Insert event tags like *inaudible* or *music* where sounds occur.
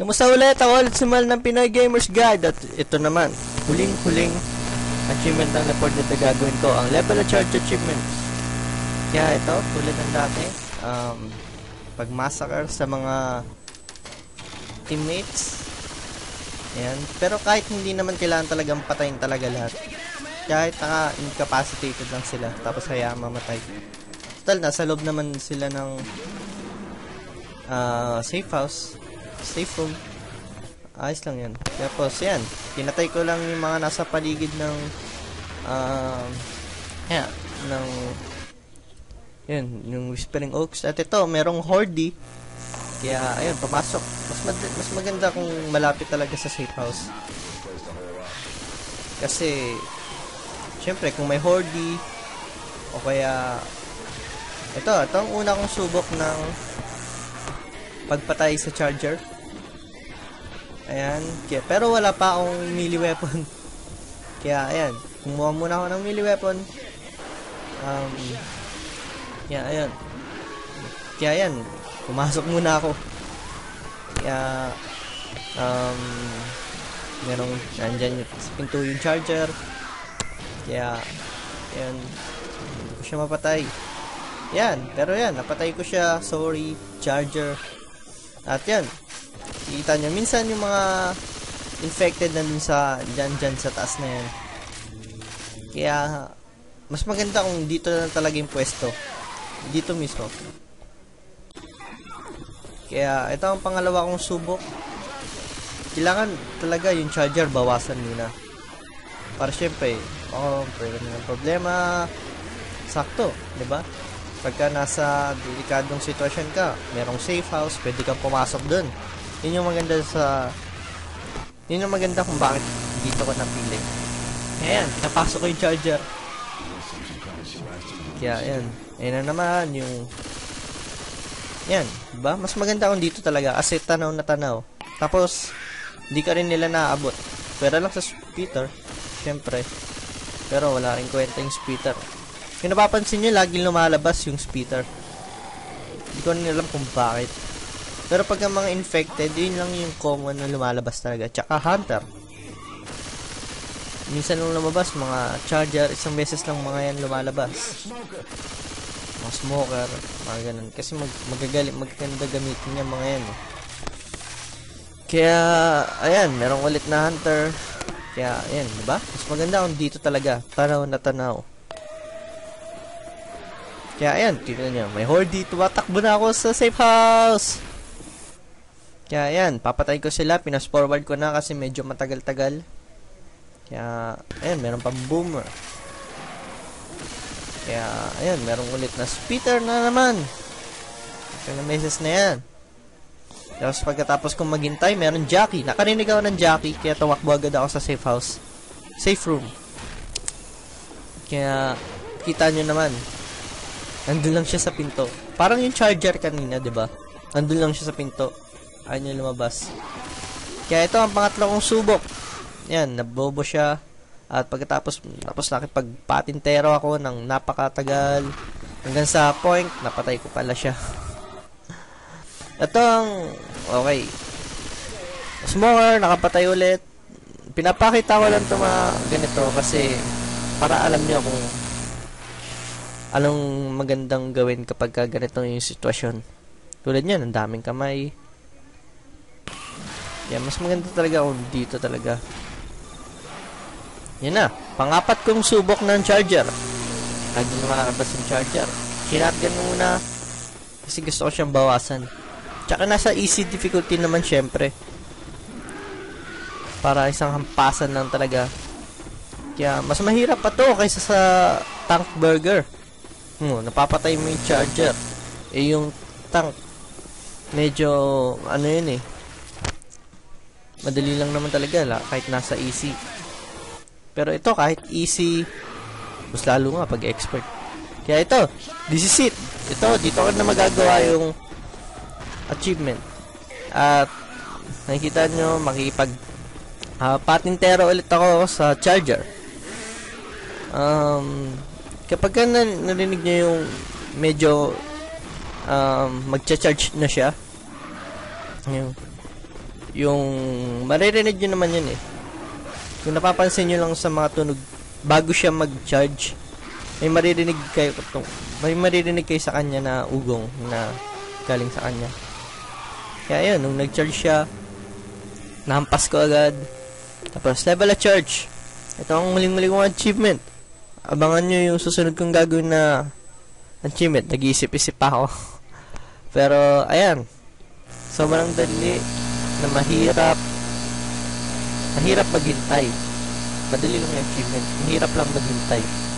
Kamusta ulit? Ako ulit si Mal ng Pinoy Gamers Guide at ito naman, huling-huling achievement ang report nito gagawin ko, ang level of charge achievement. Kaya ito, tulad ng dati, um, pag-massacre sa mga teammates. Ayan. Pero kahit hindi naman kailangan talagang patayin talaga lahat. Kahit naka-incapacitated lang sila, tapos hayaan mamatay. Total, nasa loob naman sila ng uh, safe house safe room. Ayos lang yan. Tapos, yan. Pinatay ko lang yung mga nasa paligid ng um, uh, yeah, ng yun, yung Whispering Oaks. At ito, merong Hordy. Kaya, ayun, pumasok. Mas, mag- mas maganda kung malapit talaga sa safe house. Kasi, syempre, kung may Hordy, o kaya, ito, ito ang una kong subok ng pagpatay sa charger. Ayan. Kaya, pero wala pa akong melee weapon. *laughs* Kaya, ayan. Kumuha muna ako ng melee weapon. Um, kaya, ayan. Kaya, ayan. Pumasok muna ako. Kaya, um, merong, nandyan yung, sa pinto yung charger. Kaya, ayan. Hindi ko siya mapatay. Yan. Pero yan, napatay ko siya. Sorry, charger. At yan, kita nyo, minsan yung mga infected na dun sa, dyan, dyan sa taas na yan. Kaya, mas maganda kung dito na talaga yung pwesto. Dito mismo. Kaya, ito ang pangalawa kong subok. Kailangan talaga yung charger bawasan muna. Para syempre, oh, pwede ng problema. Sakto, di ba? pagka nasa delikadong sitwasyon ka, merong safe house, pwede kang pumasok dun. Yun yung maganda sa... Yun yung maganda kung bakit dito ko napili. Ayan, napasok ko yung charger. Kaya, ayan. Ayan na naman yung... Yan, diba? Mas maganda kung dito talaga kasi tanaw na tanaw. Tapos, hindi ka rin nila naaabot. Pwera lang sa speeder, syempre. Pero wala rin kwenta yung speeder. Kung napapansin nyo, laging lumalabas yung speeder. Hindi ko rin alam kung bakit. Pero pag ang mga infected, yun lang yung common na lumalabas talaga. Tsaka hunter. Minsan nung lumabas, mga charger, isang beses lang mga yan lumalabas. Mga smoker, mga ganun. Kasi mag magagalit, magaganda gamitin niya mga yan. Eh. Kaya, ayan, merong ulit na hunter. Kaya, ayan, diba? Mas maganda kung dito talaga. Tanaw na tanaw. Kaya ayan, tignan nyo. May horde. Tumatakbo na ako sa safe house. Kaya ayan, papatay ko sila. Pinas forward ko na kasi medyo matagal-tagal. Kaya, ayan, meron pang boomer. Kaya, ayan, meron ulit na speeder na naman. Kaya na meses na yan. Tapos pagkatapos kong maghintay, meron jockey. Nakarinig ako ng jockey, kaya tumakbo agad ako sa safe house. Safe room. Kaya, kita nyo naman, Nandun lang siya sa pinto. Parang yung charger kanina, ba? Nandun lang siya sa pinto. Ayaw niya lumabas. Kaya ito ang pangatlo kong subok. Yan, nabobo siya. At pagkatapos, tapos nakipagpatintero ako ng napakatagal. Hanggang sa point, napatay ko pala siya. *laughs* ito ang, okay. Smoker, nakapatay ulit. Pinapakita ko lang ito mga ganito kasi para alam niyo kung anong magandang gawin kapag ganito yung sitwasyon. Tulad niyan, ang daming kamay. Yan, mas maganda talaga kung dito talaga. Yan na, pangapat kong subok ng charger. Lagi na makalabas yung charger. Kinatgan muna kasi gusto ko siyang bawasan. Tsaka nasa easy difficulty naman syempre. Para isang hampasan lang talaga. Kaya mas mahirap pa to kaysa sa tank burger. Hmm, napapatay mo yung charger. Eh, yung tank, medyo, ano yun eh. Madali lang naman talaga, la, kahit nasa easy. Pero ito, kahit easy, mas lalo nga pag expert. Kaya ito, this is it. Ito, dito ka na magagawa yung achievement. At, nakikita nyo, makikipag uh, patintero ulit ako sa charger. Um, kapag ka na, narinig niyo yung medyo um, magcha-charge na siya yung yung maririnig nyo naman yun eh. Kung napapansin nyo lang sa mga tunog, bago siya mag-charge, may maririnig kayo, may maririnig kayo sa kanya na ugong na galing sa kanya. Kaya yun, nung nag-charge siya, nahampas ko agad. Tapos, level of charge. Ito ang muling-muli kong achievement. Abangan nyo yung susunod kong gagawin na achievement. Nag-iisip-isip pa ako. *laughs* Pero, ayan. Sobrang dali na mahirap. Mahirap maghintay. Madali lang yung achievement. Mahirap lang maghintay.